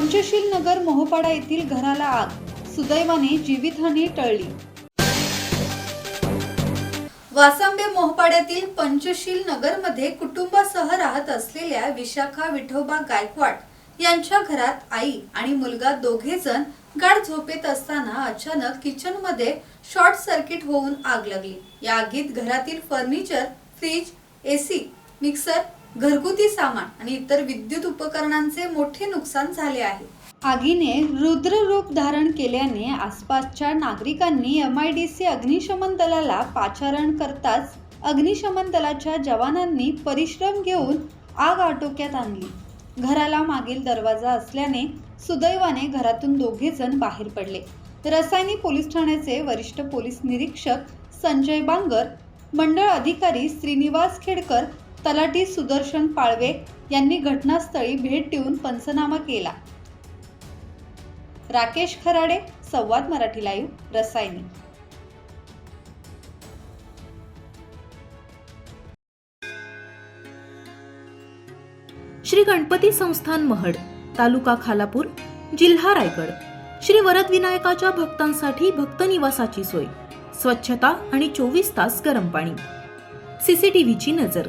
पंचशील नगर मोहपाडा येथील घराला आग. सुदैवाने जीवितहानी टळली. वासांबे मोहपाड्यातील पंचशील नगरमध्ये कुटुंबासह राहत असलेल्या विशाखा विठोबा गायकवाड यांच्या घरात आई आणि मुलगा दोघे जण गाढ झोपेत असताना अचानक किचनमध्ये शॉर्ट सर्किट होऊन आग लागली. या आगीत घरातील फर्निचर फ्रीज एसी मिक्सर घरगुती सामान आणि इतर विद्युत उपकरणांचे मोठे नुकसान झाले आहे. आगीने रुद्र रूप धारण केल्याने आसपासच्या नागरिकांनी एम आय डी सी अग्निशमन दलाला पाचारण करताच अग्निशमन दलाच्या जवानांनी परिश्रम घेऊन आग आटोक्यात आणली. घराला मागील दरवाजा असल्याने सुदैवाने घरातून दोघे जण बाहेर पडले. रसायनी पोलीस ठाण्याचे वरिष्ठ पोलीस निरीक्षक संजय बांगर मंडळ अधिकारी श्रीनिवास खेडकर तलाठी सुदर्शन पाळवे यांनी घटनास्थळी भेट देऊन पंचनामा केला. राकेश खराडे संवाद मराठी लाईव्ह रसायनी. श्री गणपती संस्थान महड तालुका खालापूर जिल्हा रायगड. श्री वरद विनायकाच्या भक्तांसाठी भक्त निवासाची सोय. स्वच्छता आणि चोवीस तास गरम पाणी. सीसीटीव्हीची नजर.